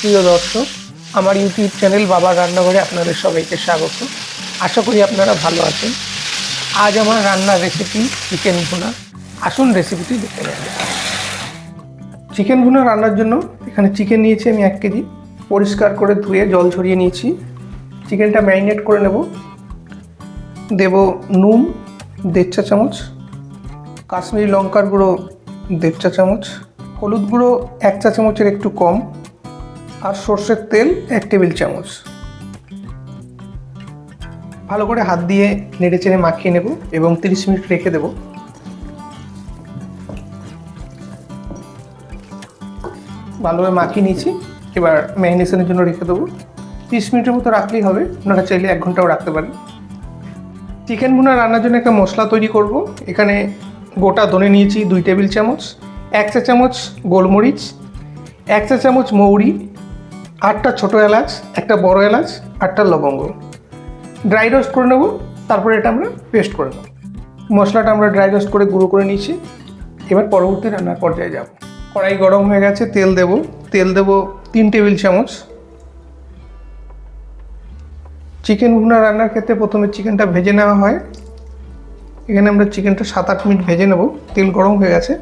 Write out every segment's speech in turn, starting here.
প্রিয় দর্শক, আমার ইউটিউব চ্যানেল বাবার রান্নাঘরে আপনাদের সবাইকে স্বাগত। আশা করি আপনারা ভালো আছেন। আজ আমার রান্নার রেসিপি চিকেন ভুনা। আসুন রেসিপিটি দেখে নেওয়া। চিকেন ভুনা রান্নার জন্য এখানে চিকেন নিয়েছি আমি এক কেজি। পরিষ্কার করে ধুয়ে জল ঝরিয়ে নিয়েছি। চিকেনটা ম্যারিনেট করে নেব। দেব নুন, দেড় চা চামচ। কাশ্মীরি লঙ্কার গুঁড়ো দেড় চা চামচ, হলুদ গুঁড়ো এক চা চামচের একটু কম, আর সর্ষের তেল এক টেবিল চামচ। ভালো করে হাত দিয়ে নেড়ে চেড়ে মাখিয়ে নেব এবং তিরিশ মিনিট রেখে দেব। ভালোভাবে মাখিয়ে নিয়েছি, এবার ম্যারিনেশনের জন্য রেখে দেবো। তিরিশ মিনিটের মতো রাখলেই হবে, আপনারা চাইলে এক ঘন্টাও রাখতে পারেন। চিকেন ভুনা রান্নার জন্য একটা মশলা তৈরি করব। এখানে গোটা ধনে নিয়েছি দুই টেবিল চামচ, এক চা চামচ গোলমরিচ, এক চা চামচ মৌরি, আটটা ছোটো এলাচ, একটা বড় এলাচ, আটটা লবঙ্গ। ড্রাই রোস্ট করে নেব, তারপরে এটা আমরা পেস্ট করে নেব। মশলাটা আমরা ড্রাই রোস্ট করে গুঁড়ো করে নিয়েছি। এবার পরবর্তী রান্নার পর্যায়ে যাব। কড়াই গরম হয়ে গেছে, তেল দেব। তেল দেব তিন টেবিল চামচ। চিকেন ভুনা রান্নার ক্ষেত্রে প্রথমে চিকেনটা ভেজে নেওয়া হয়। এখানে আমরা চিকেনটা সাত আট মিনিট ভেজে নেব। তেল গরম হয়ে গেছে।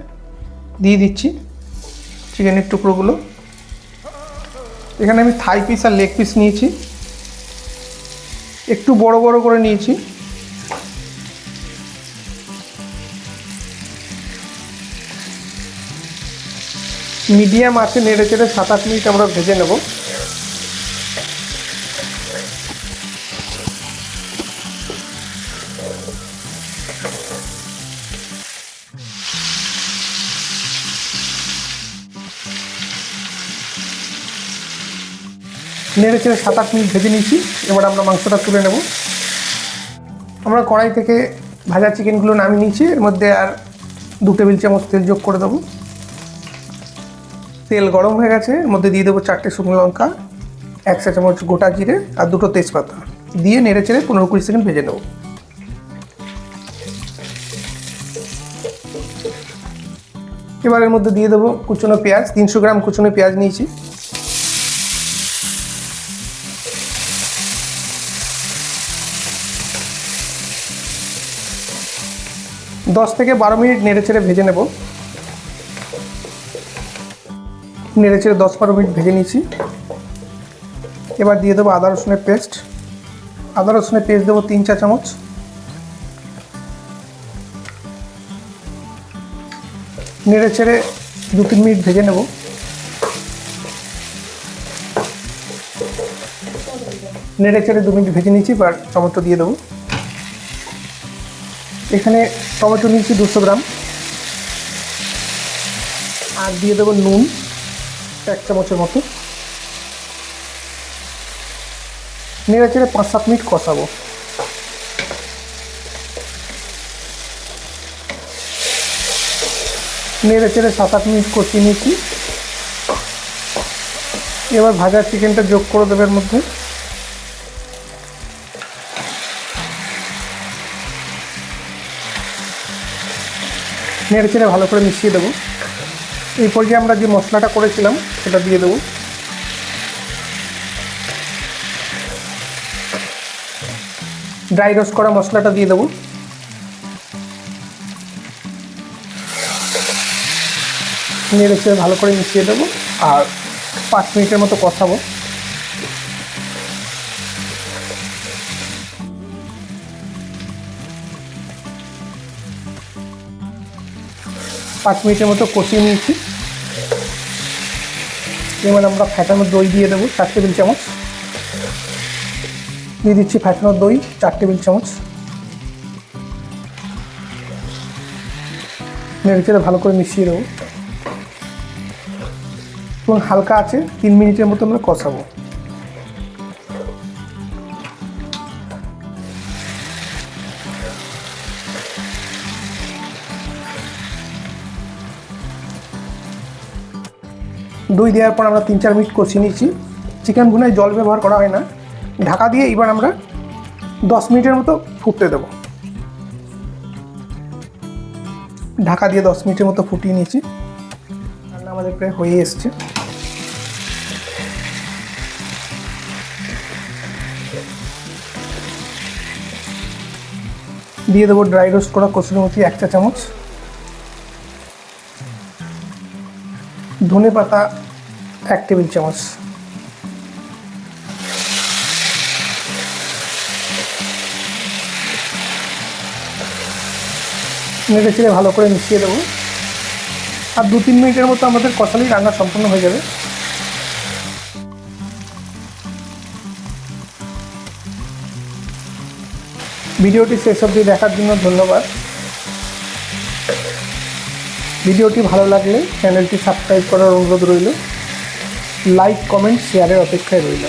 দিয়ে দিচ্ছি চিকেনের টুকরোগুলো। এখানে আমি থাই পিস আর লেগ পিস নিয়েছি। একটু বড় বড় করে নিয়েছি। মিডিয়াম আছে, নেড়ে চেড়ে সাত আট মিনিট আমরা ভেজে নেব। নেড়ে চেড়ে সাত আট মিনিট ভেজে নিয়েছি। এবার আমরা মাংসটা তুলে নেব। আমরা কড়াই থেকে ভাজা চিকেনগুলো নামিয়ে নিয়েছি। এর মধ্যে আর দু টেবিল চামচ তেল যোগ করে দেবো। তেল গরম হয়ে গেছে। এর মধ্যে দিয়ে দেবো চারটে শুকনো লঙ্কা, এক চা চামচ গোটা জিরে আর দুটো তেজপাতা। দিয়ে নেড়ে চেড়ে পনেরো কুড়ি সেকেন্ড ভেজে নেব। এবার এর মধ্যে দিয়ে দেবো কুচনো পেঁয়াজ। তিনশো গ্রাম কুচনো পেঁয়াজ নিয়েছি। দশ থেকে বারো মিনিট নেড়ে চেড়ে ভেজে নেব। নেড়ে চেড়ে দশ বারো মিনিট ভেজে নিয়েছি। এবার দিয়ে দেবো আদা রসুনের পেস্ট। আদা রসুনের পেস্ট দেবো তিন চা চামচ। নেড়ে চেড়ে দু তিন মিনিট ভেজে নেব। নেড়ে চেড়ে দু মিনিট ভেজে নিয়েছি, এবার টমেটো দিয়ে দেবো। এখানে টমেটো নিয়েছি দুশো গ্রাম। আর দিয়ে দেবো নুন, এক চামচের মতো। নেড়ে চেড়ে পাঁচ সাত মিনিট কষাবো। নেড়ে চেড়ে সাত আট মিনিট কষিয়ে নিয়েছি। এবার ভাজা চিকেনটা যোগ করে দেবে এর মধ্যে। নেড়ে চেড়ে ভালো করে মিশিয়ে দেবো। এই পর্যায়ে আমরা যে মশলাটা করেছিলাম, সেটা দিয়ে দেবো। ড্রাই রোস্ট করা মশলাটা দিয়ে দেবো। নেড়ে চেড়ে ভালো করে মিশিয়ে দেবো। আর পাঁচ মিনিটের মতো কষাবো। পাঁচ মিনিটের মতো কষিয়ে নিয়েছি। এবার আমরা ফ্যাটানো দই দিয়ে দেবো, চার টেবিল চামচ। দিয়ে দিচ্ছি ফ্যাটানো দই, চার টেবিল চামচ। নেড়েচেড়ে ভালো করে মিশিয়ে দেবো। এবং হালকা আছে, তিন মিনিটের মতো আমরা কষাবো। দই দেওয়ার পর আমরা তিন চার মিনিট কষিয়ে নিয়েছি। চিকেন ভুনায় জল ব্যবহার করা হয় না। ঢাকা দিয়ে এবার আমরা দশ মিনিটের মতো ফুটতে দেবো। ঢাকা দিয়ে দশ মিনিটের মতো ফুটিয়ে নিয়েছি। রান্না আমাদের প্রায় হয়ে এসছে। দিয়ে দেবো ড্রাই রোস্ট করা কসুরি মেথি এক চা চামচ। ধনে পাতা এক টেবিল চামচ। নেড়ে চেড়ে ভালো করে মিশিয়ে দেবো। আর দু তিন মিনিটের মতো আমাদের কষালেই রান্না সম্পূর্ণ হয়ে যাবে। ভিডিওটি শেষ অবধি দেখার জন্য ধন্যবাদ। ভিডিওটি ভালো লাগলে চ্যানেলটি সাবস্ক্রাইব করার অনুরোধ রইল। লাইক কমেন্ট শেয়ারের অপেক্ষায় রইল।